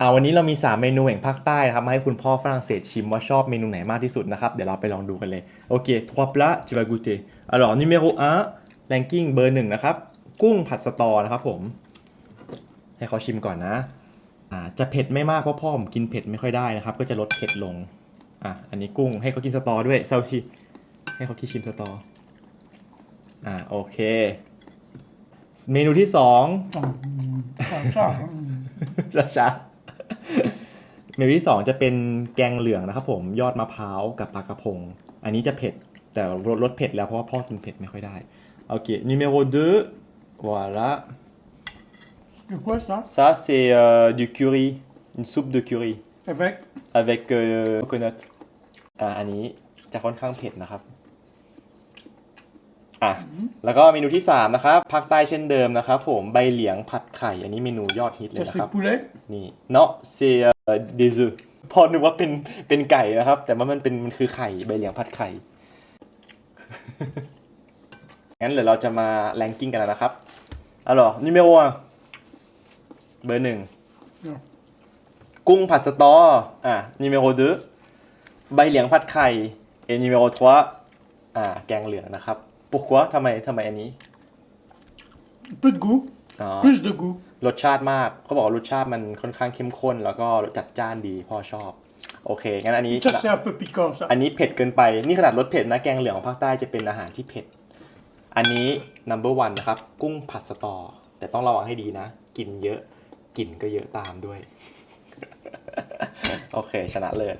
อ่าวันนี้เรามี 3 เมนูแห่งภาคใต้นะครับมาให้คุณพ่อฝรั่งเศสชิมว่าชอบเมนูไหนมากที่สุดนะครับ เดี๋ยวเราไปลองดูกันเลย โอเค trois plats tu vas goûter alors numéro 1 ranking เบอร์หนึ่งนะครับ กุ้งผัดสตอนะครับผม ให้เขาชิมก่อนนะอ่าจะเผ็ดไม่มากเพราะพ่อผมกินเผ็ดไม่ค่อยได้นะครับ ก็จะลดเผ็ดลงอะอันนี้กุ้งให้เขากินสตอด้วยเซาชิให้เขาคิดชิมสตออ่าโอเค เมนูที่สอง ช้าๆ เมนูที่สองจะเป็นแกงเหลืองนะครับผมยอดมะพร้าวกับปลากระพง อันนี้จะเผ็ด แต่ลดลดเผ็ดแล้วเพราะว่าพ่อกินเผ็ดไม่ค่อยได้โอเค numéro 2 voilà C'est quoi ça ça c'est euh, du curry une soupe de curry Avec avec euh, coconut อ่าอันนี้จะค่อนข้างเผ็ดนะครับ อะแล้วก็เมนูที่ 3 นะครับภาคใต้เช่นเดิมนะครับผมใบเหลียงผัดไข่ อันนี้เมนูยอดฮิตเลย ça นะ c'est ครับ poulet นี่เนาะเซียเดซพอนึกว่าเป็นเป็นไก่นะครับ แต่ว่ามันเป็นมันคือไข่ใบเหลียงผัดไข่งั้นเดี๋ยวเราจะมาแรงกิ้งกันแล้วนะครับอ๋อนิเมโอะเบอร์หนึ่ง Non. กุ้งผัดสตอ อะนิเมโอ deux ใบเหลียงผัดไข่ เอนิเมโอ trois อ่า แกงเหลืองนะครับ ปุกวะทำไมทำไมอันนี้ Peu de goût, อ๋อ plus de goût. รสชาติมากเขาบอกว่ารสชาติมันค่อนข้างเข้มข้น แล้วก็รสจัดจ้านดีพ่อชอบ โอเค งั้นอันนี้ Ça c'est un peu piquant ça. อันนี้เผ็ดเกินไป นี่ขนาดรสเผ็ดนะ แกงเหลืองของภาคใต้จะเป็นอาหารที่เผ็ด อันนี้ number one นะครับ กุ้งผัดสตอ แต่ต้องระวังให้ดีนะ กินเยอะ กลิ่นก็เยอะตามด้วย โอเค ชนะเลย